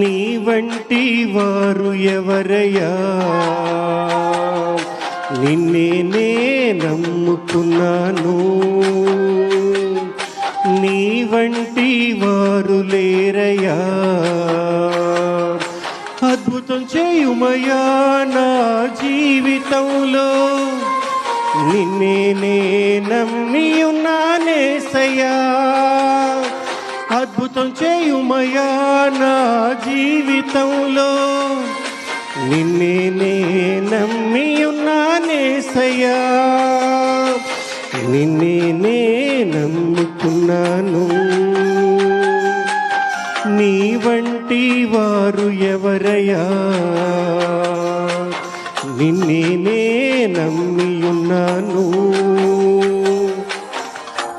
నీ వంటి వారు ఎవరయ్యా? నిన్నే నే నమ్ముకున్నాను నీ వంటి వారు లేరయ్యా. అద్భుతం చేయుమయా నా జీవితంలో. నిన్నే నే నమ్మి ఉన్నానేసయ్యా అద్భుతం చేయుమయా నా జీవితంలో? నిన్నే నే నమ్మి ఉన్నానేసయ్యా నిన్నే నే నమ్ముకున్నాను నీ వంటి వారు ఎవరయ్యా? నిన్నే నే నమ్మి ఉన్నాను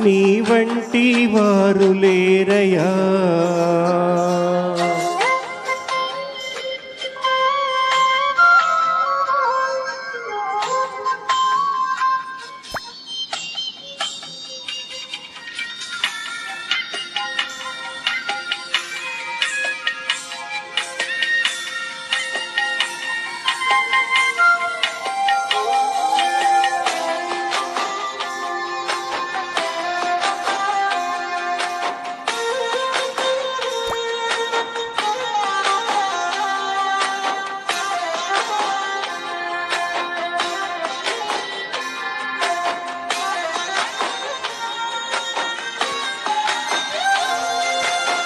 నీ వంటి వారు లేరయా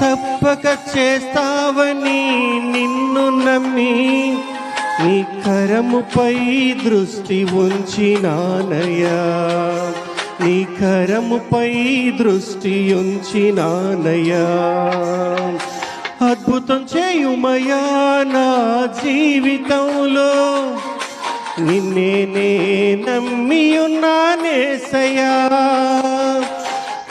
తప్పక చేస్తావని నిన్ను నమ్మి. నీ కరముపై దృష్టి ఉంచినానయ్యా. నీ కరముపై దృష్టి ఉంచినానయ్యా. అద్భుతం చేయుమయా నా జీవితంలో. నిన్నే నమ్మి ఉన్నానేసయ్యా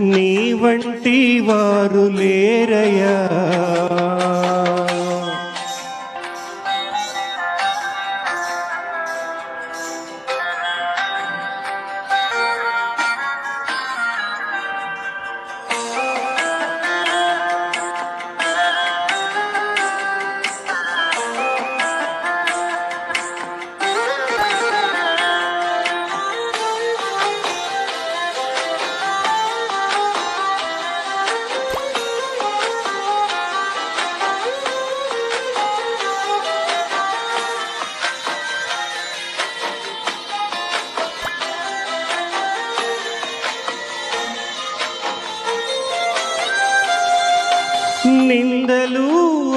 నీ వంటి వారు లేరయ్యా.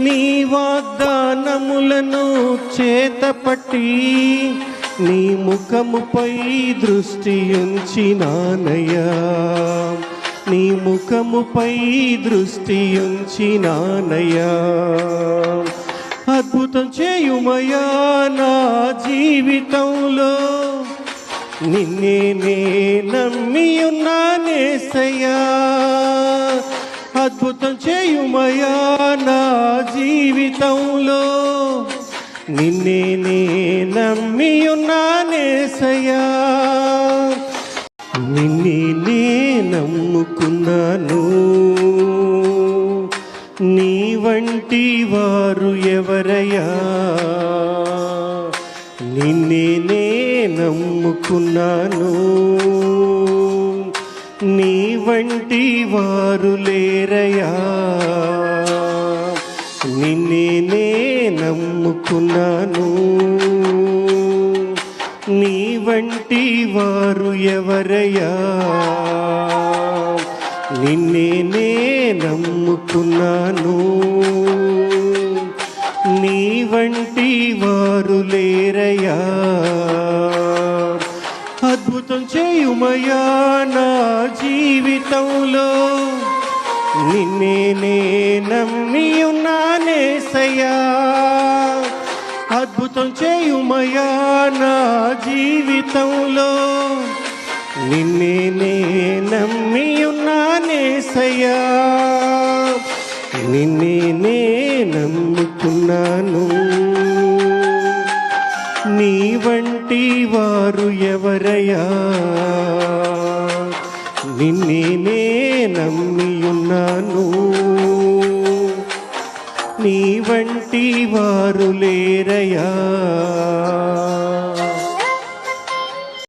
నీ వాగ్దానములను చేతపట్టి నీ ముఖముపై దృష్టి ఉంచినానయ్యా. నీ ముఖముపై దృష్టి ఉంచినానయ్యా. చేయుమయా నా జీవితంలో. నిన్నే నే నమ్మి ఉన్నానేసయ్యా అద్భుతం చేయుమయా నా జీవితంలో. నిన్నే నే నమ్మి ఉన్నానేసయ్యా నిన్నే నే నమ్ముకున్నాను. నీ వంటి వారు ఎవరయ్యా? నిన్నే నే నమ్ముకున్నాను. నీ వంటి వారు లేరయా నిన్నే నే నమ్ముకున్నాను. నీ వంటి వారు ఎవరయ్యా. నిన్నే నే నమ్ముకున్నాను. నీ వంటి వారు లేరయ్యా. చేయుమయా నా జీవితంలో? నిన్నే నే నమ్మి ఉన్నానేసయ్యా అద్భుతం చేయుమయా నా జీవితంలో? నిన్నే నే నమ్మి ఉన్నానేసయ్యా నిన్నే నే నమ్ముకున్నాను నీ వంటి వారు ఎవరయ్యా? నిన్నే నే నమ్మి ఉన్నాను నీ వంటి వారు లేరయ్యా.